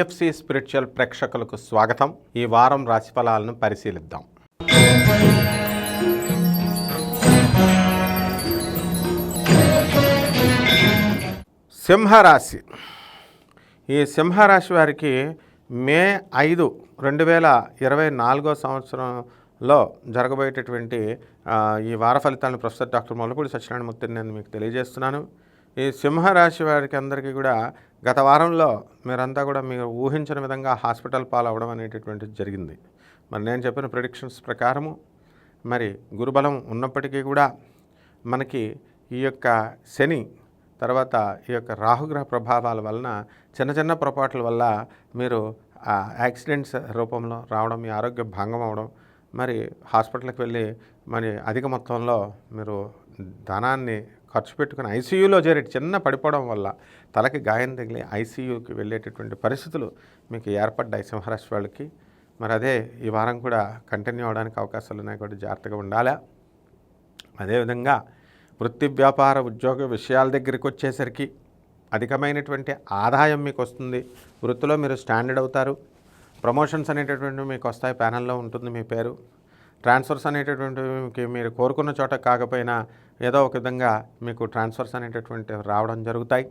NFC spiritual ప్రేక్షకులకు స్వాగతం. ఈ వారం రాశిఫలాలను పరిశీలిద్దాం. సింహరాశి. ఈ సింహరాశి వారికి మే ఐదు రెండు వేల ఇరవై నాలుగో సంవత్సరంలో జరగబోయేటటువంటి ఈ వార ఫలితాలను ప్రొఫెసర్ డాక్టర్ మొలపూడి సత్యనారాయణమూర్తిని నేను మీకు తెలియజేస్తున్నాను. ఈ సింహరాశి వారికి అందరికీ కూడా గత వారంలో మీరంతా కూడా మీరు ఊహించిన విధంగా హాస్పిటల్ పాలవడం అనేటటువంటిది జరిగింది. మరి నేను చెప్పిన ప్రిడిక్షన్స్ ప్రకారము మరి గురుబలం ఉన్నప్పటికీ కూడా మనకి ఈ యొక్క శని తర్వాత ఈ యొక్క రాహుగ్రహ ప్రభావాల వలన చిన్న చిన్న పొరపాట్ల వల్ల మీరు ఆ యాక్సిడెంట్స్ రూపంలో రావడం మీ ఆరోగ్యం భంగం అవడం మరి హాస్పిటల్కి వెళ్ళి మరి అధిక మొత్తంలో మీరు ధనాన్ని ఖర్చు పెట్టుకుని ఐసీయూలో చేరే చిన్న పడిపోవడం వల్ల తలకి గాయం తగిలి ఐసీయూకి వెళ్ళేటటువంటి పరిస్థితులు మీకు ఏర్పడ్డాయి సింహరాశి వాళ్ళకి. మరి అదే ఈ వారం కూడా కంటిన్యూ అవడానికి అవకాశాలు ఉన్నాయి కాబట్టి జాగ్రత్తగా ఉండాలా? అదేవిధంగా వృత్తి వ్యాపార ఉద్యోగ విషయాల దగ్గరికి వచ్చేసరికి అధికమైనటువంటి ఆదాయం మీకు వస్తుంది. వృత్తిలో మీరు స్టాండర్డ్ అవుతారు. ప్రమోషన్స్ అనేటటువంటివి మీకు వస్తాయి. ప్యానల్లో ఉంటుంది మీ పేరు. ట్రాన్స్ఫర్స్ అనేటటువంటివి మీరు కోరుకున్న చోట కాకపోయినా ఏదో ఒక విధంగా మీకు ట్రాన్స్ఫర్స్ అనేటటువంటివి రావడం జరుగుతాయి.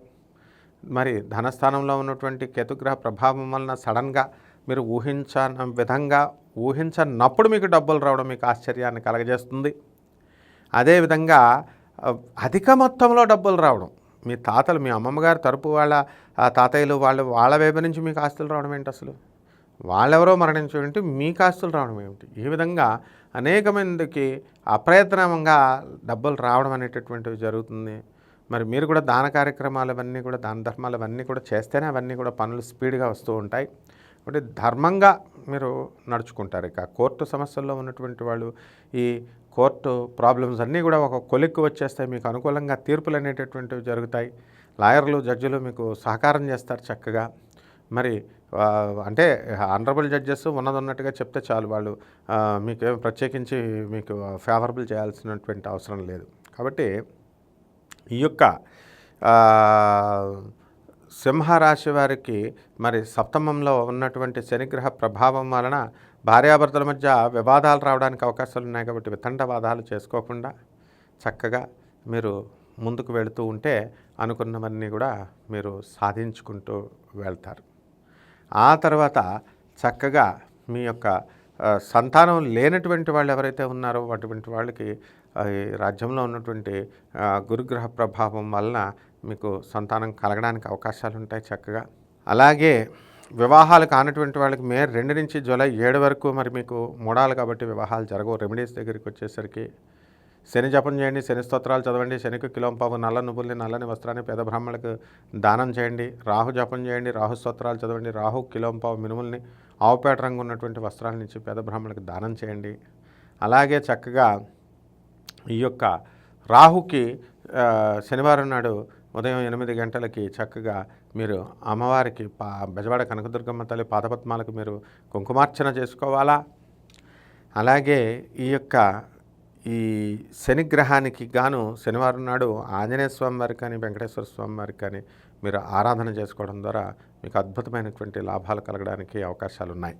మరి ధనస్థానంలో ఉన్నటువంటి కేతుగ్రహ ప్రభావం వలన సడన్గా మీరు ఊహించని విధంగా ఊహించనప్పుడు మీకు డబ్బులు రావడం మీకు ఆశ్చర్యాన్ని కలగజేస్తుంది. అదేవిధంగా అధిక మొత్తంలో డబ్బులు రావడం మీ తాతలు మీ అమ్మమ్మగారు తరపు వాళ్ళ తాతయ్యలు వాళ్ళ వాళ్ళ వైపు నుంచి మీకు ఆస్తులు రావడం ఏంటి అసలు? వాళ్ళెవరో మరణించడం ఏంటి మీకు ఆస్తులు రావడం ఏమిటి? ఈ విధంగా అనేక మందికి అప్రయత్నంగా డబ్బులు రావడం అనేటటువంటివి జరుగుతుంది. మరి మీరు కూడా దాన కార్యక్రమాలు అవన్నీ కూడా దాన ధర్మాలు అవన్నీ కూడా చేస్తేనే అవన్నీ కూడా పనులు స్పీడ్గా వస్తూ ఉంటాయి. కాబట్టి ధర్మంగా మీరు నడుచుకుంటారు. ఇక కోర్టు సమస్యల్లో ఉన్నటువంటి వాళ్ళు ఈ కోర్టు ప్రాబ్లమ్స్ అన్నీ కూడా ఒక కొలిక్కి వచ్చేస్తాయి. మీకు అనుకూలంగా తీర్పులు అనేటటువంటివి జరుగుతాయి. లాయర్లు జడ్జిలు మీకు సహకారం చేస్తారు చక్కగా. మరి అంటే ఆనరబుల్ జడ్జెస్ ఉన్నది ఉన్నట్టుగా చెప్తే చాలు. వాళ్ళు మీకు ప్రత్యేకించి మీకు ఫేవరబుల్ చేయాల్సినటువంటి అవసరం లేదు. కాబట్టి ఈ యొక్క సింహరాశి వారికి మరి సప్తమంలో ఉన్నటువంటి శనిగ్రహ ప్రభావం వలన భార్యాభర్తల మధ్య వివాదాలు రావడానికి అవకాశాలు ఉన్నాయి కాబట్టి వితండవాదాలు చేసుకోకుండా చక్కగా మీరు ముందుకు వెళుతూ ఉంటే అనుకున్నవన్నీ కూడా మీరు సాధించుకుంటూ వెళ్తారు. ఆ తర్వాత చక్కగా మీ యొక్క సంతానం లేనటువంటి వాళ్ళు ఎవరైతే ఉన్నారో అటువంటి వాళ్ళకి రాజ్యంలో ఉన్నటువంటి గురుగ్రహ ప్రభావం వలన మీకు సంతానం కలగడానికి అవకాశాలు ఉంటాయి చక్కగా. అలాగే వివాహాలు కానటువంటి వాళ్ళకి మే రెండు నుంచి జూలై ఏడు వరకు మరి మీకు మూడాలు కాబట్టి వివాహాలు జరగవు. రెమెడీస్ దగ్గరికి వచ్చేసరికి శని జపం చేయండి శని స్తోత్రాలు చదవండి శనికి కిలోంపావు నల్ల నువ్వుల్ని నల్లని వస్త్రాన్ని పేద బ్రాహ్మణులకు దానం చేయండి రాహు జపం చేయండి రాహు స్తోత్రాలు చదవండి రాహు కిలోంపావు మినుముల్ని ఆవుపేట రంగు ఉన్నటువంటి వస్త్రాల నుంచి పేద బ్రాహ్మణులకు దానం చేయండి. అలాగే చక్కగా ఈ యొక్క రాహుకి శనివారం నాడు ఉదయం ఎనిమిది గంటలకి చక్కగా మీరు అమ్మవారికి పా బెజవాడ కనకదుర్గమ్మ తల్లి పాదపద్మాలకు మీరు కుంకుమార్చన చేసుకోవాలా? అలాగే ఈ యొక్క ఈ శనిగ్రహానికి గాను శనివారం నాడు ఆంజనేయ స్వామి వారి కానీ వెంకటేశ్వర స్వామి వారి కానీ మీరు ఆరాధన చేసుకోవడం ద్వారా మీకు అద్భుతమైనటువంటి లాభాలు కలగడానికి అవకాశాలు ఉన్నాయి